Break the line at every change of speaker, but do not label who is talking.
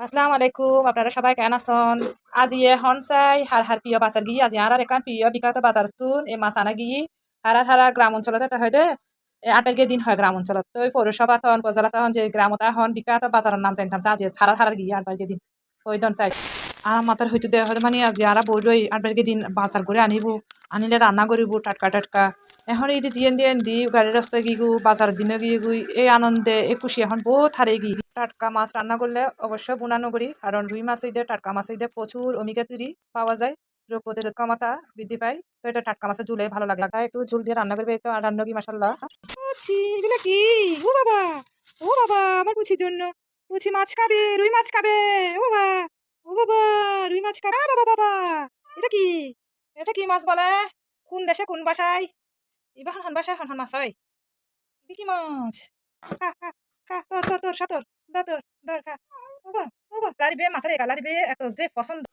আসসালামু আলাইকুম, আপনারা সবাই কেন আছেন? আজ ইয়ে হন চাই হার হার প্রিয় বাজার গিয়ে, আজ আর একান প্রিয় বিখ্যাত বাজার তুন এই মাছ আনা গিয়ে হারার হারা গ্রাম অঞ্চলতে তা হয় দে আটাইকে দিন হয় গ্রাম অঞ্চলত। তো পৌরসভা তখন উপজেলা তখন যে গ্রামতা হন বিখ্যাত বাজারের নাম জানতাম আজ হারার হারার গিয়ে আটবারকে দিন। ওই দন চাই। আর মাথার হয়তো দেওয়া হয় মানে আজ আর বইলই আটবারকে দিন বাজার করে আনিব। আনিলে রান্না করিব টাটকা টাটকা এখন এই জিয়েন দিয়ে দি গাড়ির রাস্তায় গিয়ে গু বাজারের দিনে গিয়ে গুই এই আনন্দে এই খুশি এখন বহুত হারে গিয়ে টাটকা মাছ রান্না করলে অবশ্যই বুনানো করি কারণ রুই মাছ দিয়ে টাটকা মাছ দিয়ে প্রচুর অমিকা তিরি পাওয়া যায় রোগ প্রতিরোধ ক্ষমতা বৃদ্ধি পায় তো এটা টাটকা মাছের ঝুলে ভালো লাগে একটু ঝুল দিয়ে রান্না করবে তো রান্না কি মাসাল্লাহ
কি ও বাবা ও বাবা আমার পুছির জন্য পুছি মাছ খাবে রুই মাছ খাবে ও বাবা ও বাবা রুই মাছ খাবে বাবা বাবা এটা কি এটা কি মাছ বলে? কোন দেশে কোন বাসায় এবার হন বাসায় হন হন মাছ হয়। কি মাছ? খা খা খা তোর তোর তোর সাতর দর দর খা। ও বা ও বা লারিবে মাছের একা লারিবে এত যে পছন্দ